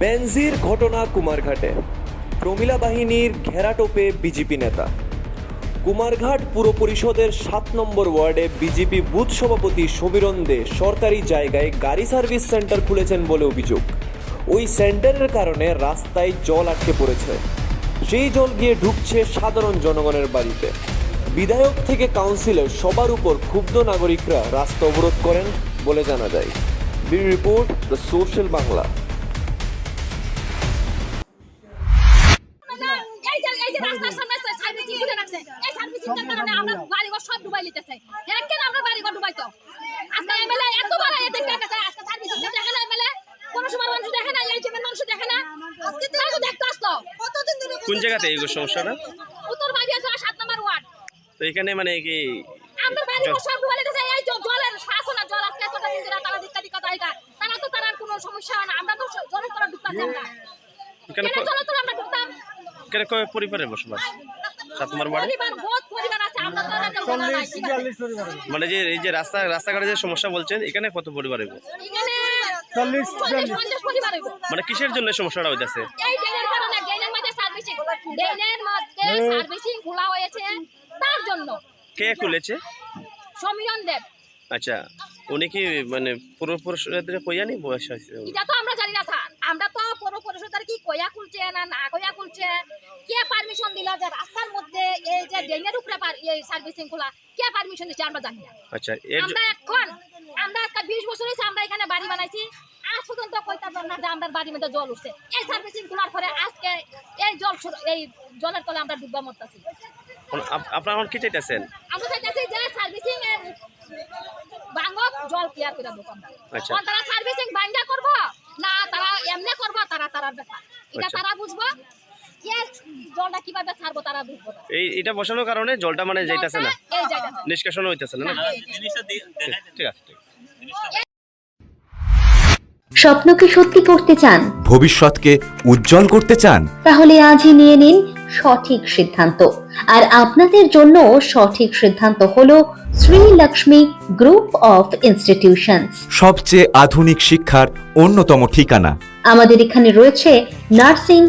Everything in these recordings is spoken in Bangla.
বেনজির ঘটনা কুমারঘাটে। প্রমিলা বাহিনীর ঘেরাটোপে বিজেপি নেতা। কুমারঘাট পুর পরিষদের সাত নম্বর ওয়ার্ডে বিজেপি বুথ সভাপতি সমীরণ দে সরকারি জায়গায় গাড়ি সার্ভিস সেন্টার খুলেছেন বলে অভিযোগ। ওই সেন্টারের কারণে রাস্তায় জল আটকে পড়েছে। সেই জল গিয়ে ঢুকছে সাধারণ জনগণের বাড়িতে। বিধায়ক থেকে কাউন্সিলর সবার উপর ক্ষুব্ধ নাগরিকরা রাস্তা অবরোধ করেন বলে জানা যায়। B report the social Bangla. Servicing করে রাখছে এই সার্ভিসিংটার কারণে আমরা বাড়িঘর সব ডুবাই লিতেছে হ্যাঁ কেন আমরা বাড়িঘর ডুবাইতো? আজকে এমএলএ এতবার আজকে সার্ভিসিং দেখে না এমএলএ কোন সময় মানুষ দেখে না এই মানুষ দেখে না। আজকে তো দেখতে আসতো কতদিন ধরে কোন জায়গাতে এই সমস্যাটা? উত্তর বাড়ি আছে সাত নম্বর ওয়ার্ড। তো এখানে মানে কি আমরা বাড়িঘর সব ডুবাই লিতেছে এই জলের শাসন আর জল আজকে এতটা দিন ধরে তারা তারা তো তারা কোনো সমস্যা হয় না আমরা তো জলের তলা ঢুকতাম আমরা। কেন জলের তলা আমরা এখানে কয় পরিবারের বসবাস। সাত নম্বর? মানে যে এই যে রাস্তা রাস্তাঘাটে যে সমস্যা বলছেন এখানে কত পরিবার হইব। মানে কিসের জন্য সমস্যাটা হইতাছে? এই ড্রেনের কারণে ড্রেনের মধ্যে সার্ভিসিং ড্রেনের মধ্যে সার্ভিসিং খোলা হয়েছে। তার জন্য। কে খুলেছে? সমীরণ দেব। আচ্ছা উনি কি মানে পুরো পরিষদের কইয়ানি বয়স হয়েছে এটা তো আমরা জানি না স্যার। আমরা তো পৌর পরিষদের কি কয়া খুলছে না না কয়া খুলছে? কে পারমিশন দিল যে মধ্যে এই যে ড্রেনের উপরে এই সার্ভিসিং খোলা কে পারমিশন দিচ্ছে আমরা জানি না। আচ্ছা আমরা এখন আমরা আজকে বিশ বছর হয়েছে আমরা এখানে বাড়ি বানাইছি। আজ পর্যন্ত কইতে পারলাম না যে আমরা বাড়ির মধ্যে জল উঠছে। এই সার্ভিসিং খোলার পরে আজকে এই জল এই জলের তলে আমরা ডুববা মরতেছি। আপ- আপনারা এখন কি চাইতেছেন? আমরা চাইতেছি যে সার্ভিসিং এর জল ক্লিয়ার করে দেবো আচ্ছা। তারা সার্ভিসিং বাঙ্গা করব? না তারা এমনি করব তারা ব্যাপার। এটা আচ্ছা। তারা বুঝব। জলটা কীভাবে ছাড়বো তারা বুঝব এই এটা বসানোর কারণে জলটা মানে যাইতাছে না। নিষ্কাশন হইতাছে না এই- ঠিক আছে ঠিক আছে। স্বপ্ন কি সত্যি করতে চান? ভবিষ্যৎকে উজ্জ্বল করতে চান? তাহলে আজই নিয়ে নিন সঠিক সিদ্ধান্ত। আর আপনাদের জন্য সঠিক সিদ্ধান্ত হলো Shri Lakshmi group of institutions. সবচেয়ে আধুনিক শিক্ষার অন্যতম ঠিকানা। আমাদের এখানে রয়েছে nursing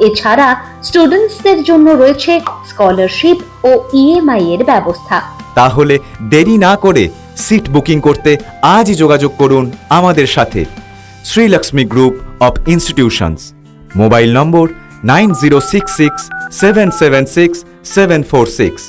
এছাড়া স্টুডেন্টসদের জন্য রয়েছে স্কলারশিপ ও ইএমআই এর ব্যবস্থা। তাহলে দেরি না করে সিট বুকিং করতে আজই যোগাযোগ করুন আমাদের সাথে। Srilakshmi group of institutions mobile number nine zero six six seven seven six seven four six.